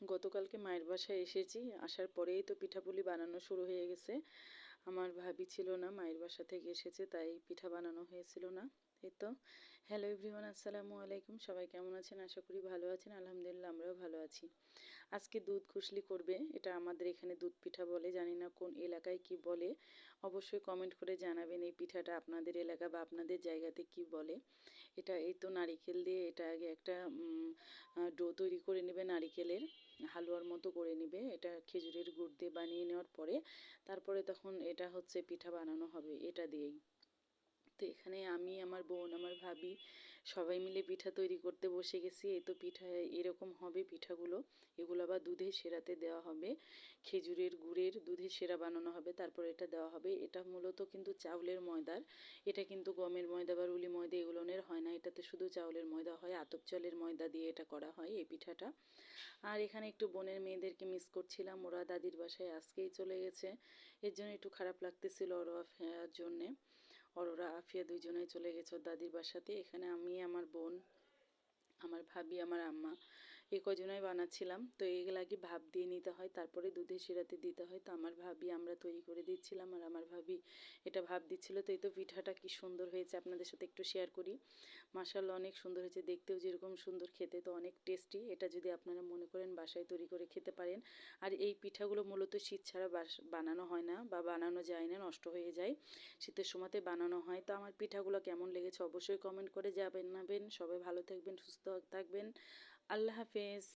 গতকালকে মায়ের বাসায় এসেছি। আসার পরেই তো পিঠাপুলি বানানো শুরু হয়ে গেছে। আমার ভাবি ছিল না মায়ের বাসা থেকে এসেছে, তাই পিঠা বানানো হয়েছিল না। এই তো হ্যালো এভরিওয়ান আসসালামু আলাইকুম। সবাই কেমন আছেন? আশা করি ভালো আছেন। আলহামদুলিল্লাহ, আমরাও ভালো আছি। আজকে দুধ খুশলি করবে। এটা আমাদের এখানে দুধ পিঠা বলে। জানি না কোন এলাকায় কি বলে। অবশ্যই কমেন্ট করে জানাবেন এই পিঠাটা আপনাদের এলাকা বা আপনাদের জায়গাতে কি বলে। এটা এই তো নারিকেল দিয়ে এটা আগে একটা ডো তৈরি করে নেবে নারিকেলের। হালুয়ার মতো করে নেবে। এটা খেজুরের গুড় দিয়ে বানিয়ে নেওয়ার পরে, তারপরে তখন এটা হচ্ছে পিঠা বানানো হবে। এটা দিয়েই। তো এখানে আমি, আমার বোন, আমার ভাবি সবাই মিলে পিঠা তৈরি করতে বসে গেছি। এই তো পিঠা, এরকম হবে পিঠাগুলো। এগুলো আবার দুধে সেরাতে দেওয়া হবে। খেজুরের গুড়ের দুধে সেরা বানানো হবে। তারপর এটা দেওয়া হবে। এটা মূলত কিন্তু চাউলের ময়দার। এটা কিন্তু গমের ময়দা বা রুলি ময়দা এগুলোনের হয় না। এটাতে শুধু চাউলের ময়দা হয়। আতপ চালের ময়দা দিয়ে এটা করা হয় এই পিঠাটা। আর এখানে একটু বোনের মেয়েদেরকে মিস করছিলাম। ওরা দাদির বাসায় আজকেই চলে গেছে। এর জন্য একটু খারাপ লাগতেছিল ওরা জন্যে। অরোরা আফিয়া দুইজনে চলে গেছে দাদির বাসাতে। এখানে আমি, আমার বোন, আমার ভাবি, আমার আম্মা। এই কজনাই বানাচ্ছিলাম। তো এগুলাকে ভাব দিয়ে নিতে হয়, তারপরে দুধে শিরাতে দিতে হয়। তো আমার ভাবি, আমরা তৈরি করে দিচ্ছিলাম আর আমার ভাবি এটা ভাব দিচ্ছিল। তো এই তো পিঠাটা কি সুন্দর হয়েছে আপনাদের সাথে একটু শেয়ার করি। মাসাল্লাহ অনেক সুন্দর হয়েছে, দেখতেও যেরকম সুন্দর খেতে, তো অনেক টেস্টি এটা যদি আপনারা মনে করেন বাসায় তৈরি করে খেতে পারেন। আর এই পিঠাগুলো মূলত শীত ছাড়া বানানো হয় না বা বানানো যায় না, নষ্ট হয়ে যায়। শীতের সময়তে বানানো হয়। তো আমার পিঠাগুলো কেমন লেগেছে অবশ্যই কমেন্ট করে যাবেন নাবেন সবাই ভালো থাকবেন, সুস্থ থাকবেন। আল্লাহ হাফেজ।